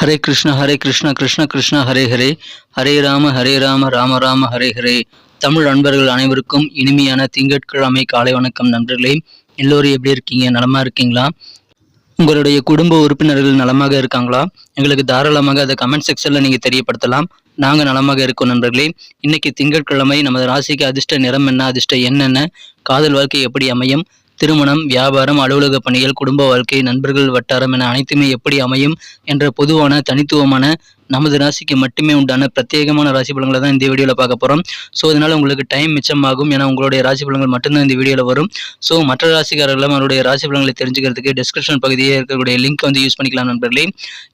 ஹரே கிருஷ்ண ஹரே கிருஷ்ண கிருஷ்ண கிருஷ்ண ஹரே ஹரே. ஹரே ராம ஹரே ராம ராம ராம ஹரே ஹரே. தமிழ் நண்பர்கள் அனைவருக்கும் இனிமையான திங்கட்கிழமை காலை வணக்கம் நண்பர்களே. எல்லோரும் எப்படி இருக்கீங்க? நலமா இருக்கீங்களா? உங்களுடைய குடும்ப உறுப்பினர்கள் நலமாக இருக்காங்களா? எங்களுக்கு தாராளமாக அதை கமெண்ட் செக்ஷனில் நீங்கள் தெரியப்படுத்தலாம். நாங்கள் நலமாக இருக்கோம் நண்பர்களே. இன்னைக்கு திங்கட்கிழமை நமது ராசிக்கு அதிர்ஷ்ட நிறம் என்ன அதிர்ஷ்ட என்னென்ன காதல் வாழ்க்கை எப்படி அமையும்? திருமணம் வியாபாரம் அலுவலக பணிகள் குடும்ப வாழ்க்கை நண்பர்கள் வட்டாரம் என அனைத்துமே எப்படி அமையும் என்ற பொதுவான தனித்துவமான நமது ராசிக்கு மட்டுமே உண்டான பிரத்யேகமான ராசி பலன்களை தான் இந்த வீடியோவில் பார்க்க போகிறோம் ஸோ அதனால் உங்களுக்கு டைம் மிச்சமாகும் ஏன்னா உங்களுடைய ராசி பலன்கள் மட்டும்தான் இந்த வீடியோவில் வரும். ஸோ மற்ற ராசிக்காரர்களும் அவருடைய ராசி பலன்களை தெரிஞ்சுக்கிறதுக்கு டிஸ்கிரிப்ஷன் பகுதியே இருக்கக்கூடிய லிங்க் வந்து யூஸ் பண்ணிக்கலாம் நண்பர்களே.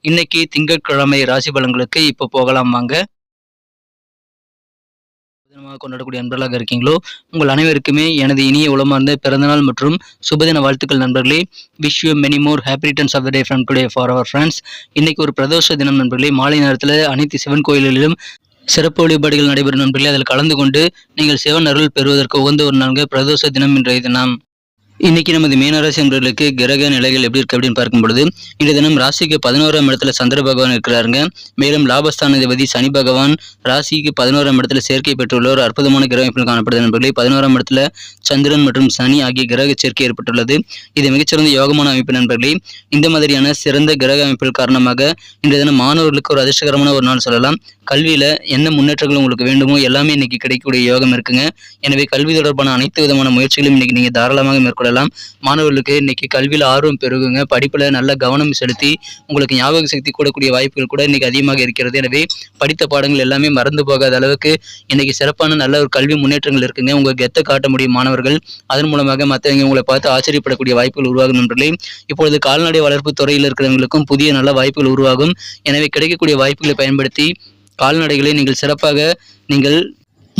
இன்னைக்கு திங்கட்கிழமை ராசி பலன்களுக்கு இப்போ போகலாம் வாங்க. தினமாக கொண்டாடக்கூடிய நண்பர்களாக இருக்கீங்களோ உங்கள் அனைவருக்குமே எனது இனிய உளமார்ந்த பிறந்தநாள் மற்றும் சுபதின வாழ்த்துக்கள் நண்பர்களே. Wish you many more happy returns of the day from today for our friends இன்னைக்கு ஒரு பிரதோஷ தினம் நண்பர்களே. மாலை நேரத்தில் அனைத்து சிவன் கோயில்களிலும் சிறப்பு வழிபாடுகள் நடைபெறும் நண்பர்களே. அதில் கலந்து கொண்டு நீங்கள் சிவன் அருள் பெறுவதற்கு உகந்த ஒரு நான்கு பிரதோஷ தினம் இன்றைய தினம். இன்னைக்கு நமது மீனராசி என்பவர்களுக்கு கிரக நிலைகள் எப்படி இருக்கு அப்படின்னு பார்க்கும் பொழுது இன்றைய தினம் ராசிக்கு பதினோராம் இடத்துல சந்திர பகவான் இருக்கிறாருங்க. மேலும் லாபஸ்தானாதிபதி சனி பகவான் ராசிக்கு பதினோராம் இடத்துல சேர்க்கை பெற்றுள்ள ஒரு அற்புதமான கிரக எப்படி காணப்படுது நண்பர்களே. பதினோராம் இடத்துல சந்திரன் மற்றும் சனி ஆகிய கிரக சேர்க்கை ஏற்பட்டுள்ளது. இது மிகச்சிறந்த யோகமான அமைப்பு நண்பர்களே. இந்த மாதிரியான சிறந்த கிரக அமைப்புகள் காரணமாக இன்றைய தினம் மாணவர்களுக்கு ஒரு அதிர்ஷ்டகரமான ஒரு நாள் சொல்லலாம். கல்வியில என்ன முன்னேற்றங்கள் உங்களுக்கு வேண்டுமோ எல்லாமே இன்னைக்கு கிடைக்கக்கூடிய யோகம் இருக்குங்க. எனவே கல்வி தொடர்பான அனைத்து விதமான முயற்சிகளும் இன்னைக்கு நீங்க தாராளமாக மேற்கொள்ள மேற்கொள்ளலாம் மாணவர்களுக்கு இன்னைக்கு கல்வியில் ஆர்வம் பெருகுங்க. படிப்புல நல்ல கவனம் செலுத்தி உங்களுக்கு ஞாபக சக்தி கூடக்கூடிய வாய்ப்புகள் கூட இன்னைக்கு அதிகமாக இருக்கிறது. எனவே படித்த பாடங்கள் எல்லாமே மறந்து போகாத அளவுக்கு இன்னைக்கு சிறப்பான நல்ல ஒரு கல்வி முன்னேற்றங்கள் இருக்குங்க. உங்களுக்கு கெத்த காட்ட முடியும் மாணவர்கள். அதன் மூலமாக மற்றவங்க உங்களை பார்த்து ஆச்சரியப்படக்கூடிய வாய்ப்புகள் உருவாகும் நண்பர்களே. இப்பொழுது கால்நடை வளர்ப்பு துறையில் இருக்கிறவங்களுக்கும் புதிய நல்ல வாய்ப்புகள் உருவாகும். எனவே கிடைக்கக்கூடிய வாய்ப்புகளை பயன்படுத்தி கால்நடைகளை நீங்கள் சிறப்பாக நீங்கள்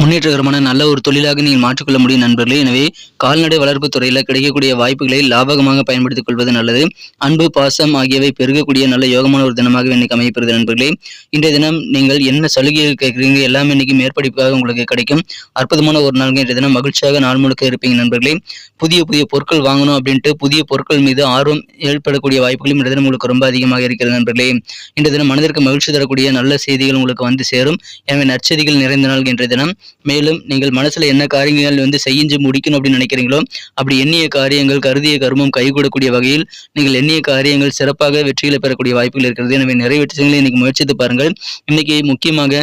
முன்னேற்றகரமான நல்ல ஒரு தொழிலாக நீங்கள் மாற்றிக்கொள்ள முடியும் நண்பர்களே. எனவே கால்நடை வளர்ப்பு துறையில் கிடைக்கக்கூடிய வாய்ப்புகளை லாபகமாக பயன்படுத்திக் கொள்வது நல்லது. அன்பு பாசம் ஆகியவை பெருகக்கூடிய நல்ல யோகமான ஒரு தினமாக இன்னைக்கு அமைப்பது நண்பர்களே. இன்றைய தினம் நீங்கள் என்ன சலுகைகள் கேட்குறீங்க எல்லாமே இன்னைக்கு மேற்படிப்பாக உங்களுக்கு கிடைக்கும். அற்புதமான ஒரு நாள் இன்றைய தினம். மகிழ்ச்சியாக நாள் முழுக்க இருப்பீங்க நண்பர்களே. புதிய புதிய பொருட்கள் வாங்கணும் அப்படின்ட்டு புதிய பொருட்கள் மீது ஆர்வம் ஏற்படக்கூடிய வாய்ப்புகளும் இன்றைய தினம் உங்களுக்கு ரொம்ப அதிகமாக இருக்கிறது நண்பர்களே. இன்றைய தினம் மனதிற்கு மகிழ்ச்சி தரக்கூடிய நல்ல செய்திகள் உங்களுக்கு வந்து சேரும். எனவே நற்செய்திகள் நிறைந்த நாள் இன்றைய தினம். மேலும் நீங்கள் மனசுல என்ன காரியங்கள் வந்து செய்யிஞ்சு முடிக்கணும் அப்படின்னு நினைக்கிறீங்களோ அப்படி எண்ணிய காரியங்கள் கருதிய கர்மம் கைகூடக்கூடிய வகையில் நீங்கள் எண்ணிய காரியங்கள் சிறப்பாக வெற்றிகளை பெறக்கூடிய வாய்ப்புகள் இருக்கிறது. எனவே நிறைவேற்றங்களை இன்னைக்கு முயற்சித்து பாருங்கள். இன்னைக்கு முக்கியமாக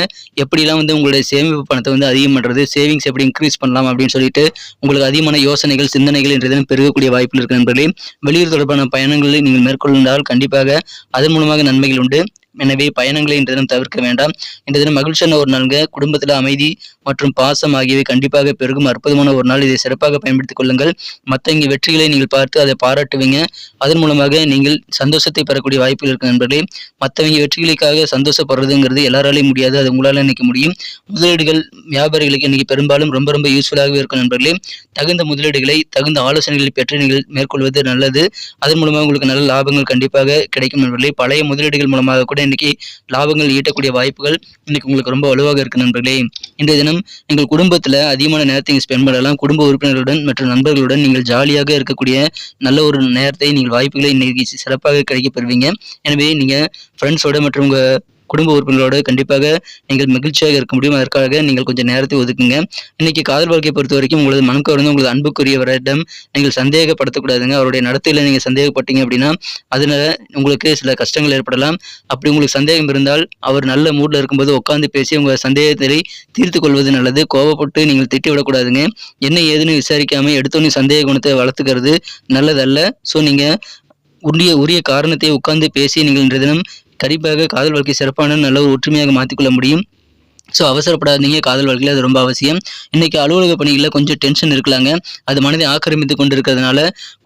எப்படிலாம் வந்து உங்களுடைய சேமிப்பு பணத்தை வந்து அதிகம் பண்றது சேவிங்ஸ் எப்படி இன்க்ரீஸ் பண்ணலாம் அப்படின்னு சொல்லிட்டு உங்களுக்கு அதிகமான யோசனைகள் சிந்தனைகள் என்றதும் பெருகக்கூடிய வாய்ப்புகள் இருக்கு நண்பர்களே. வெளியூர் தொடர்பான பயணங்களை நீங்கள் மேற்கொண்டால் கண்டிப்பாக அதன் மூலமாக நன்மைகள் உண்டு. எனவே பயணங்களை இன்று தினம் தவிர்க்க வேண்டாம். இன்று தினம் மகிழ்ச்சியான ஒரு நாள்ங்க. குடும்பத்தில் அமைதி மற்றும் பாசம் ஆகியவை கண்டிப்பாக பெருகும். அற்புதமான ஒரு நாள். இதை சிறப்பாக பயன்படுத்திக் கொள்ளுங்கள். மற்ற இங்கே வெற்றிகளை நீங்கள் பார்த்து அதை பாராட்டுவீங்க. அதன் மூலமாக நீங்கள் சந்தோஷத்தை பெறக்கூடிய வாய்ப்புகள் இருக்கு நண்பர்களே. மற்றவங்க வெற்றிகளுக்காக சந்தோஷப்படுறதுங்கிறது எல்லாராலையும் முடியாது. அது உங்களால் இன்னைக்கு முடியும். முதலீடுகள் வியாபாரிகளுக்கு இன்னைக்கு பெரும்பாலும் ரொம்ப ரொம்ப யூஸ்ஃபுல்லாகவே இருக்கும் நண்பர்களே. தகுந்த முதலீடுகளை தகுந்த ஆலோசனைகளை பெற்று நீங்கள் மேற்கொள்வது நல்லது. அதன் மூலமாக உங்களுக்கு நல்ல லாபங்கள் கண்டிப்பாக கிடைக்கும் நண்பர்களே. பழைய முதலீடுகள் மூலமாக கூட இன்னைக்கு லாபங்கள் ஈட்டக்கூடிய வாய்ப்புகள் இன்னைக்கு உங்களுக்கு ரொம்ப வலுவாக இருக்கு நண்பர்களே. இன்றைய தினம் நீங்கள் குடும்பத்தில் அதிகமான நேரத்தை ஸ்பெண்ட் பண்ணலாம். குடும்ப உறுப்பினர்களுடன் மற்றும் நண்பர்களுடன் நீங்கள் ஜாலியாக இருக்கக்கூடிய நல்ல ஒரு நேரத்தை நீங்கள் வாய்ப்புகளை இன்னைக்கு சிறப்பாக கிடைக்க பெறுவீங்க. எனவே நீங்கள் ஃப்ரெண்ட்ஸோட மற்றும் உங்கள் குடும்ப உறுப்பினரோடு கண்டிப்பாக நீங்கள் மகிழ்ச்சியாக இருக்க முடியும். அதற்காக நீங்கள் கொஞ்சம் நேரத்தை ஒதுக்குங்க. இன்னைக்கு காதல் வாழ்க்கையை பொறுத்த வரைக்கும் உங்களது மனம் கவர்ந்து உங்களது அன்புக்குரியவரிடம் நீங்கள் சந்தேகப்படுத்தக்கூடாதுங்க அவருடைய நடத்தையில் நீங்கள் சந்தேகப்பட்டீங்க அப்படின்னா அதனால உங்களுக்கு சில கஷ்டங்கள் ஏற்படலாம். அப்படி உங்களுக்கு சந்தேகம் இருந்தால் அவர் நல்ல மூடில் இருக்கும்போது உட்காந்து பேசி உங்கள் சந்தேகத்தை தீர்த்து கொள்வது நல்லது. கோவப்பட்டு நீங்கள் திட்டி விடக்கூடாதுங்க. என்ன ஏதுன்னு விசாரிக்காமல் எடுத்தோன்னே சந்தேக குணத்தை வளர்த்துக்கிறது நல்லதல்ல. ஸோ நீங்கள் உரிய உரிய காரணத்தை உட்கார்ந்து பேசி நீங்கள் இன்றைய தினம் கண்டிப்பாக காதல் வாழ்க்கை சிறப்பான நல்ல ஒரு ஒற்றுமையாக மாற்றிக்கொள்ள முடியும். ஸோ அவசரப்படாதீங்க. காதல் வாழ்க்கையில் அது ரொம்ப அவசியம். இன்னைக்கு அலுவலக பணிகளில் கொஞ்சம் டென்ஷன் இருக்கலாங்க. அது மனதை ஆக்கிரமித்து கொண்டு இருக்கிறதுனால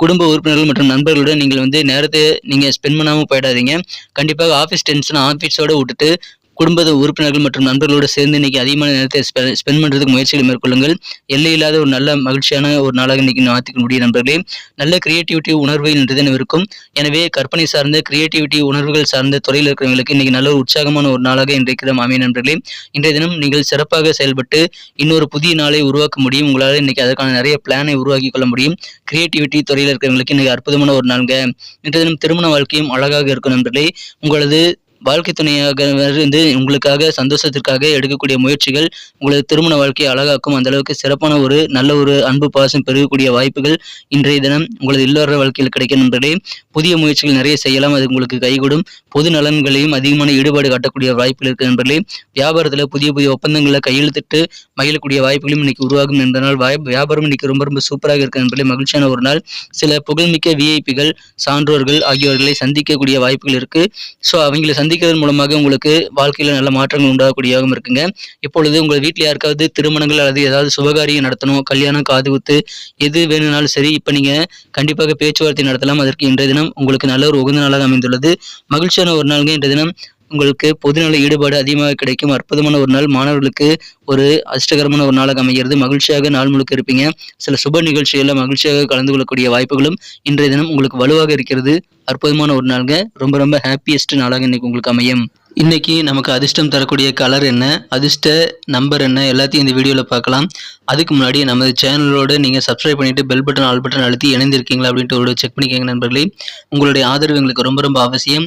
குடும்ப உறுப்பினர்கள் மற்றும் நண்பர்களுடன் நீங்கள் வந்து நேரத்தை நீங்கள் ஸ்பெண்ட் பண்ணாமல் போயிடாதீங்க. கண்டிப்பாக ஆஃபீஸ் டென்ஷன் ஆஃபீஸோட விட்டுட்டு குடும்ப உறுப்பினர்கள் மற்றும் நண்பர்களோடு சேர்ந்து இன்னைக்கு அதிகமான நேரத்தை ஸ்பெண்ட் பண்ணுறதுக்கு முயற்சிகளை மேற்கொள்ளுங்கள். எல்லை இல்லாத ஒரு நல்ல மகிழ்ச்சியான ஒரு நாளாக இன்னைக்கு மாற்றிக்க முடியும் நண்பர்களே. நல்ல கிரியேட்டிவிட்டி உணர்வு இன்று தினம் இருக்கும். எனவே கற்பனை சார்ந்த கிரியேட்டிவிட்டி உணர்வுகள் சார்ந்த துறையில் இருக்கிறவங்களுக்கு இன்னைக்கு நல்ல ஒரு உற்சாகமான ஒரு நாளாக இன்றைக்கு தினம் அமைய நண்பர்களே. இன்றைய தினம் நீங்கள் சிறப்பாக செயல்பட்டு இன்னொரு புதிய நாளை உருவாக்க முடியும். உங்களால் இன்னைக்கு அதற்கான நிறைய பிளானை உருவாக்கி கொள்ள முடியும். கிரியேட்டிவிட்டி துறையில் இருக்கிறவங்களுக்கு இன்னைக்கு அற்புதமான ஒரு நாளுங்க. இன்றைய தினம் திருமண வாழ்க்கையும் அழகாக இருக்கும் நண்பர்களே. உங்களது வாழ்க்கை துணையாக இருந்து உங்களுக்காக சந்தோஷத்திற்காக எடுக்கக்கூடிய முயற்சிகள் உங்களது திருமண வாழ்க்கையை அழகாக்கும். அந்த அளவுக்கு சிறப்பான ஒரு நல்ல ஒரு அன்பு பாசம் பெருகக்கூடிய வாய்ப்புகள் இன்றைய தினம் உங்களது இல்லற வாழ்க்கையில் கிடைக்கும் நண்பர்களே புதிய முயற்சிகள் நிறைய செய்யலாம். அது உங்களுக்கு கைகூடும். பொது நலன்களையும் அதிகமான ஈடுபாடு காட்டக்கூடிய வாய்ப்புகள் இருக்கு நண்பர்களே வியாபாரத்தில் புதிய புதிய ஒப்பந்தங்களை கையெழுத்திட்டு மகிழக்கூடிய வாய்ப்புகளும் இன்னைக்கு உருவாகும் என்பதனால் வாய் வியாபாரம் இன்னைக்கு ரொம்ப ரொம்ப சூப்பராக இருக்கு நண்பர்களே மகிழ்ச்சியான ஒரு நாள். சில புகழ்மிக்க விஐபிகள் சான்றோர்கள் ஆகியோர்களை சந்திக்கக்கூடிய வாய்ப்புகள் இருக்கு ஸோ அவங்களை சந்திக்கிறதன் மூலமாக உங்களுக்கு வாழ்க்கையில் நல்ல மாற்றங்கள் உண்டாகக்கூடியதாகவும் இருக்குங்க. இப்பொழுது உங்கள் வீட்டில் யாருக்காவது திருமணங்கள் அல்லது ஏதாவது சுபகாரியம் நடத்தணும் கல்யாணம் காது குத்து எது வேணும்னாலும் சரி இப்போ நீங்கள் கண்டிப்பாக பேச்சுவார்த்தை நடத்தலாம். அதற்கு இன்றைய தினம் உங்களுக்கு நல்ல ஒரு உகந்த நாளாக அமைந்துள்ளது. மகிழ்ச்சியான ஒரு நாளுங்க இன்றைய தினம். உங்களுக்கு பொதுநல ஈடுபாடு அதிகமாக கிடைக்கும். அற்புதமான ஒரு நாள். மாணவர்களுக்கு ஒரு அதிர்ஷ்டகரமான ஒரு நாளாக அமைகிறது. மகிழ்ச்சியாக நாள் முழுக்க இருப்பீங்க. சில சுப நிகழ்ச்சிகளில் மகிழ்ச்சியாக கலந்து கொள்ளக்கூடிய வாய்ப்புகளும் இன்றைய தினம் உங்களுக்கு வலுவாக இருக்கிறது. அற்புதமான ஒரு நாளுங்க. ரொம்ப ரொம்ப ஹாப்பியஸ்ட் நாளாக இன்னைக்கு உங்களுக்கு அமையும். இன்னைக்கு நமக்கு அதிர்ஷ்டம் தரக்கூடிய கலர் என்ன? அதிர்ஷ்ட நம்பர் என்ன? எல்லாத்தையும் இந்த வீடியோவில் பார்க்கலாம். அதுக்கு முன்னாடி நமது சேனலோடு நீங்கள் சப்ஸ்கிரைப் பண்ணிவிட்டு பெல் பட்டன் ஆல் பட்டன் அழுத்தி இணைந்திருக்கீங்களா அப்படின்ட்டு ஒரு செக் பண்ணிக்கோங்க நண்பர்களே. உங்களுடைய ஆதரவு எங்களுக்கு ரொம்ப ரொம்ப அவசியம்.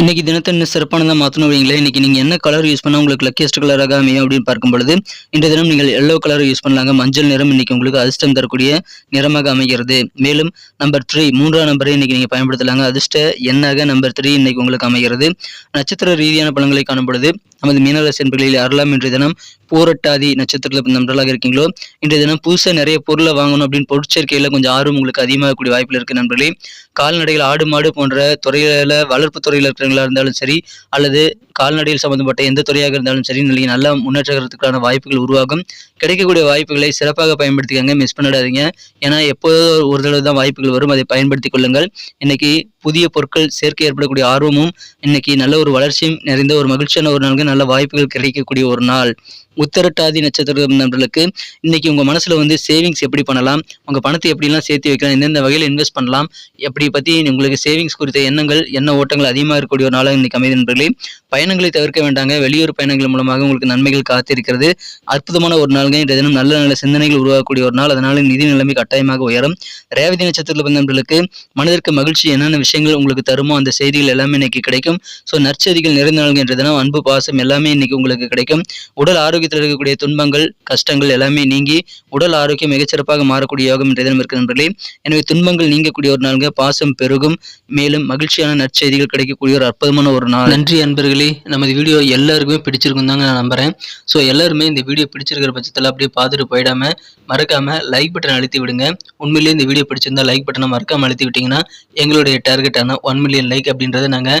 இன்னைக்கு தினத்தை இன்னும் சிறப்பானதாக மாற்றணும் வைங்களேன் இன்னைக்கு நீங்கள் என்ன கலர் யூஸ் பண்ணால் உங்களுக்கு லக்கியஸ்ட் கலராக அமையும் அப்படின்னு பார்க்கும்பொழுது இந்த தினம் நீங்கள் எல்லோ கலர் யூஸ் பண்ணலாங்க. மஞ்சள் நிறம் இன்னைக்கு உங்களுக்கு அதிர்ஷ்டம் தரக்கூடிய நிறமாக அமைகிறது. மேலும் நம்பர் த்ரீ மூன்றாம் நம்பரை இன்னைக்கு நீங்கள் பயன்படுத்தலாங்க. அதிர்ஷ்ட எண்ணாக நம்பர் த்ரீ இன்னைக்கு உங்களுக்கு அமைகிறது. நட்சத்திர ரீதியான பழங்களை காணும் பொழுது நமது மீனராசி என்பர்களில் யாரெல்லாம் இன்றைய தினம் பூரட்டாதி நட்சத்திரத்தில் நண்பர்களாக இருக்கீங்களோ? இன்றைய தினம் புதுசாக நிறைய பொருளை வாங்கணும் அப்படின்னு பொருட்சேர்க்கையில் கொஞ்சம் ஆர்வம் உங்களுக்கு அதிகமாகக்கூடிய வாய்ப்பில் இருக்கு நண்பர்களே. கால்நடைகள் ஆடு மாடு போன்ற துறையில வளர்ப்பு துறையில் இருக்கிறவங்களா இருந்தாலும் சரி அல்லது கால்நடையில் சம்பந்தப்பட்ட எந்த துறையாக இருந்தாலும் சரி நிலையை நல்ல முன்னேற்றத்துக்கான வாய்ப்புகள் உருவாகும். கிடைக்கக்கூடிய வாய்ப்புகளை சிறப்பாக பயன்படுத்திக்கங்க மிஸ் பண்ணிடாதீங்க. ஏன்னா எப்போதோ ஒரு தடவை தான் வாய்ப்புகள் வரும் அதை பயன்படுத்தி கொள்ளுங்கள். இன்னைக்கு புதிய பொருட்கள் சேர்க்கை ஏற்படக்கூடிய ஆர்வமும் இன்னைக்கு நல்ல ஒரு வளர்ச்சியும் நிறைந்த ஒரு மகிழ்ச்சியான ஒரு நாளுக்கு நல்ல வாய்ப்புகள் கிடைக்கக்கூடிய ஒரு நாள். உத்தரட்டாதி நட்சத்திரம் நண்பர்களுக்கு இன்னைக்கு உங்க மனசுல வந்து சேவிங்ஸ் எப்படி பண்ணலாம்? உங்க பணத்தை எப்படிலாம் சேர்த்து வைக்கலாம்? எந்தெந்த வகையில் இன்வெஸ்ட் பண்ணலாம்? எப்படி பத்தி உங்களுக்கு சேவிங்ஸ் குறித்த எண்ணங்கள் எண்ண ஓட்டங்கள் அதிகமாக இருக்கக்கூடிய ஒரு நாளாக இன்னைக்கு அமைதி நண்பர்களே? பயணங்களை தவிர்க்க வேண்டாங்க. வெளியூர் பயணங்கள் மூலமாக உங்களுக்கு நன்மைகள் காத்திருக்கிறது. அற்புதமான ஒரு நாள்கள் இன்றைய தினம் நல்ல நல்ல சிந்தனைகள் உருவாகக்கூடிய ஒரு நாள். அதனால நிதி நிலைமை கட்டாயமாக உயரும். ரேவதி நட்சத்திரத்தில் நண்பர்களுக்கு மனதிற்கு மகிழ்ச்சி என்னென்ன விஷயங்கள் உங்களுக்கு தருமோ அந்த செய்திகள் எல்லாமே இன்னைக்கு கிடைக்கும். ஸோ நற்செய்திகள் நிறைந்த நாள்கள் இன்றைய தினம். அன்பு பாசம் எல்லாமே இன்னைக்கு உங்களுக்கு கிடைக்கும். உடல் ஆரோக்கியத்தில் இருக்கக்கூடிய துன்பங்கள் கஷ்டங்கள் எல்லாமே நீங்கி உடல் ஆரோக்கியம் மிகச்சிறப்பாக மாறக்கூடிய யோகம் என்ற தினம் இருக்கு நண்பர்களே. எனவே துன்பங்கள் நீங்கக்கூடிய ஒரு நாளுங்க. பாசம் பெருகும். மேலும் மகிழ்ச்சியான நற்செய்திகள் கிடைக்கக்கூடிய ஒரு அற்புதமான ஒரு நாள். நன்றி அன்பர்களே. நமது வீடியோ எல்லாருக்குமே பிடிச்சிருக்கும் தாங்க நான் நம்புறேன். ஸோ எல்லாருமே இந்த வீடியோ பிடிச்சிருக்கிற பட்சத்தில் அப்படியே பார்த்துட்டு போயிடாம மறக்காம லைக் பட்டன் அழுத்தி விடுங்க. உண்மையிலேயே இந்த வீடியோ பிடிச்சிருந்தா லைக் பட்டனை மறக்காம அழுத்தி விட்டீங்கன்னா எங்களுடைய டார்கெட்டான ஒன் மில்லியன் லைக் அப்படின்றத நாங்கள்